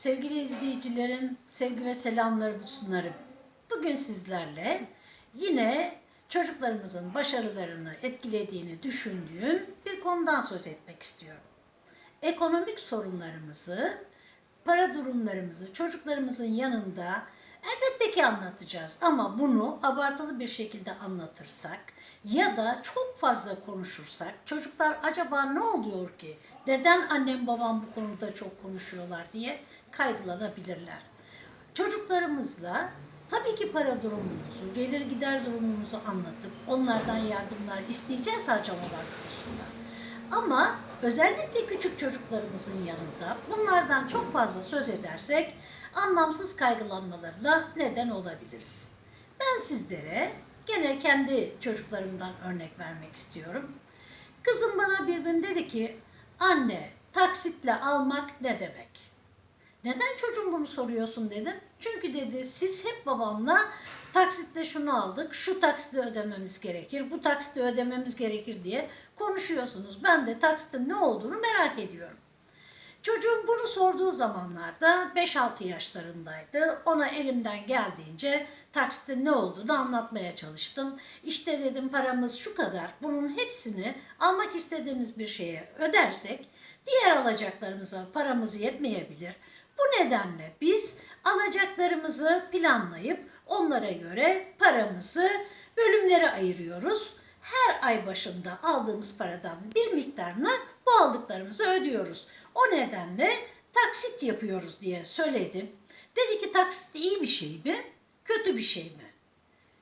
Sevgili izleyicilerim, sevgi ve selamlarımı sunarım. Bugün sizlerle yine çocuklarımızın başarılarını etkilediğini düşündüğüm bir konudan söz etmek istiyorum. Ekonomik sorunlarımızı, para durumlarımızı çocuklarımızın yanında elbette ki anlatacağız ama bunu abartılı bir şekilde anlatırsak ya da çok fazla konuşursak çocuklar acaba ne oluyor ki? Neden annem babam bu konuda çok konuşuyorlar diye kaygılanabilirler. Çocuklarımızla tabii ki para durumumuzu, gelir gider durumumuzu anlatıp onlardan yardımlar isteyeceğiz harcamalar konusunda. Ama özellikle küçük çocuklarımızın yanında bunlardan çok fazla söz edersek anlamsız kaygılanmalarına neden olabiliriz. Ben sizlere gene kendi çocuklarımdan örnek vermek istiyorum. Kızım bana bir gün dedi ki, anne taksitle almak ne demek? Neden çocuğum bunu soruyorsun dedim. Çünkü dedi siz hep babamla taksitle şunu aldık, şu taksitle ödememiz gerekir, bu taksitle ödememiz gerekir diye konuşuyorsunuz. Ben de taksitin ne olduğunu merak ediyorum. Çocuğum bunu sorduğu zamanlarda 5-6 yaşlarındaydı. Ona elimden geldiğince taksitin ne olduğunu anlatmaya çalıştım. İşte dedim paramız şu kadar. Bunun hepsini almak istediğimiz bir şeye ödersek diğer alacaklarımıza paramız yetmeyebilir. Bu nedenle biz alacaklarımızı planlayıp onlara göre paramızı bölümlere ayırıyoruz. Her ay başında aldığımız paradan bir miktarını bu aldıklarımızı ödüyoruz. O nedenle taksit yapıyoruz diye söyledim. Dedi ki taksit iyi bir şey mi? Kötü bir şey mi?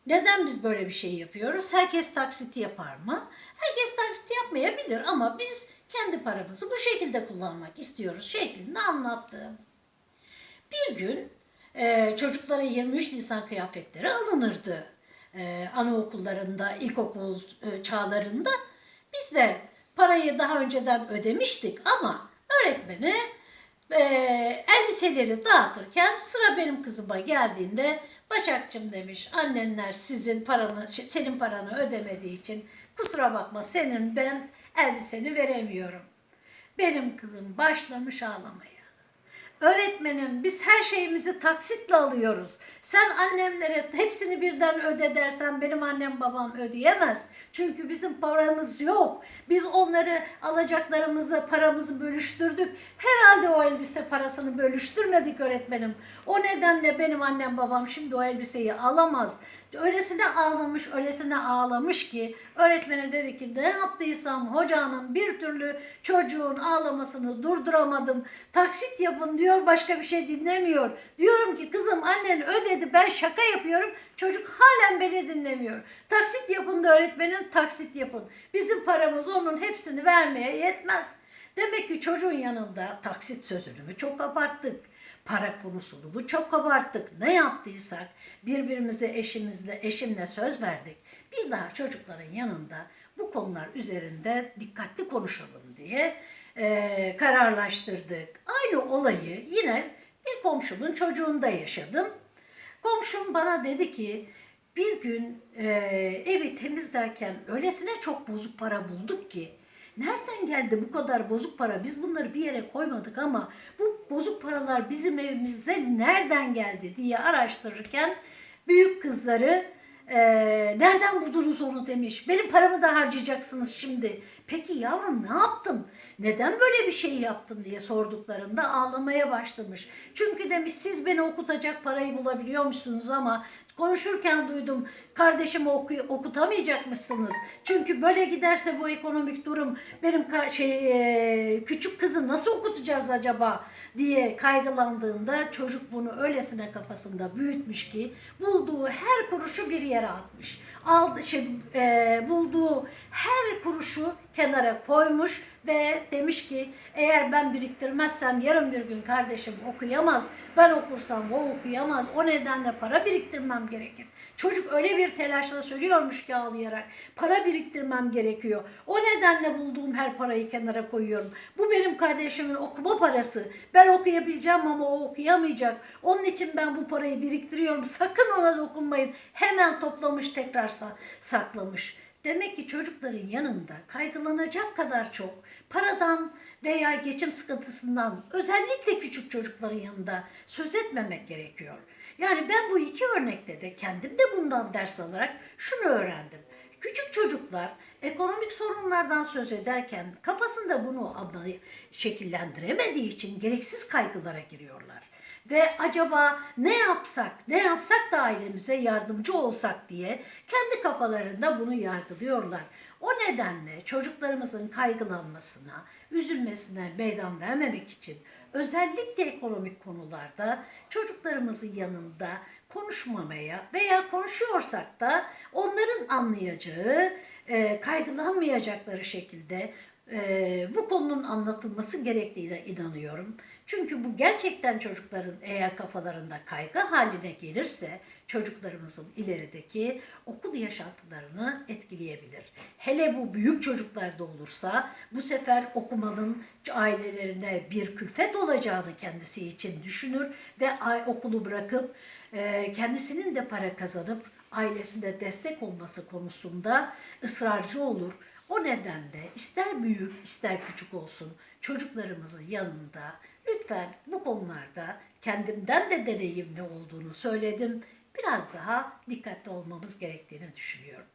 Neden biz böyle bir şey yapıyoruz? Herkes taksit yapar mı? Herkes taksit yapmayabilir ama biz kendi paramızı bu şekilde kullanmak istiyoruz şeklinde anlattım. Bir gün e, çocuklara 23 Nisan kıyafetleri alınırdı. E, anaokullarında, ilkokul e, çağlarında. Biz de parayı daha önceden ödemiştik ama öğretmeni e, elbiseleri dağıtırken sıra benim kızıma geldiğinde Başakçım demiş annenler sizin paranı senin paranı ödemediği için kusura bakma senin ben elbiseni veremiyorum. Benim kızım başlamış ağlamaya. Öğretmenim biz her şeyimizi taksitle alıyoruz. Sen annemlere hepsini birden öde dersen benim annem babam ödeyemez. Çünkü bizim paramız yok. Biz onları alacaklarımızı, paramızı bölüştürdük. Herhalde o elbise parasını bölüştürmedik öğretmenim. O nedenle benim annem babam şimdi o elbiseyi alamaz. Öylesine ağlamış, öylesine ağlamış ki öğretmene dedi ki ne yaptıysam hocanın bir türlü çocuğun ağlamasını durduramadım. Taksit yapın diyor başka bir şey dinlemiyor. Diyorum ki kızım annen ödedi ben şaka yapıyorum. Çocuk halen beni dinlemiyor. Taksit yapın da öğretmenim taksit yapın. Bizim paramız onun hepsini vermeye yetmez. Demek ki çocuğun yanında taksit sözünü mü çok abarttık para konusunu bu çok abarttık. Ne yaptıysak birbirimize eşimizle eşimle söz verdik. Bir daha çocukların yanında bu konular üzerinde dikkatli konuşalım diye e, kararlaştırdık. Aynı olayı yine bir komşumun çocuğunda yaşadım. Komşum bana dedi ki bir gün e, evi temizlerken öylesine çok bozuk para bulduk ki Nereden geldi bu kadar bozuk para? Biz bunları bir yere koymadık ama bu bozuk paralar bizim evimizde nereden geldi diye araştırırken büyük kızları e, nereden buldunuz onu demiş. Benim paramı da harcayacaksınız şimdi. Peki yavrum ne yaptın? Neden böyle bir şey yaptın diye sorduklarında ağlamaya başlamış. Çünkü demiş siz beni okutacak parayı bulabiliyor musunuz ama konuşurken duydum kardeşimi oku, okutamayacakmışsınız. Çünkü böyle giderse bu ekonomik durum benim şey e, küçük kızı nasıl okutacağız acaba diye kaygılandığında çocuk bunu öylesine kafasında büyütmüş ki bulduğu her kuruşu bir yere atmış. Aldı şey e, bulduğu her kuruşu kenara koymuş ve demiş ki eğer ben biriktirmezsem yarın bir gün kardeşim okuyamaz. Ben okursam o okuyamaz. O nedenle para biriktirmem gerekir. Çocuk öyle bir telaşla söylüyormuş ki ağlayarak. Para biriktirmem gerekiyor. O nedenle bulduğum her parayı kenara koyuyorum. Bu benim kardeşimin okuma parası. Ben okuyabileceğim ama o okuyamayacak. Onun için ben bu parayı biriktiriyorum. Sakın ona dokunmayın. Hemen toplamış tekrar saklamış. Demek ki çocukların yanında kaygılanacak kadar çok paradan veya geçim sıkıntısından özellikle küçük çocukların yanında söz etmemek gerekiyor. Yani ben bu iki örnekte de kendim de bundan ders alarak şunu öğrendim. Küçük çocuklar ekonomik sorunlardan söz ederken kafasında bunu şekillendiremediği için gereksiz kaygılara giriyorlar. Ve acaba ne yapsak, ne yapsak da ailemize yardımcı olsak diye kendi kafalarında bunu yargılıyorlar. O nedenle çocuklarımızın kaygılanmasına, üzülmesine meydan vermemek için özellikle ekonomik konularda çocuklarımızın yanında konuşmamaya veya konuşuyorsak da onların anlayacağı, e, kaygılanmayacakları şekilde e, bu konunun anlatılması gerektiğine inanıyorum. Çünkü bu gerçekten çocukların eğer kafalarında kaygı haline gelirse çocuklarımızın ilerideki okul yaşantılarını etkileyebilir. Hele bu büyük çocuklarda olursa bu sefer okumanın ailelerine bir külfet olacağını kendisi için düşünür ve okulu bırakıp e, kendisinin de para kazanıp ailesine destek olması konusunda ısrarcı olur. O nedenle ister büyük ister küçük olsun çocuklarımızın yanında lütfen bu konularda kendimden de deneyimli olduğunu söyledim. Biraz daha dikkatli olmamız gerektiğini düşünüyorum.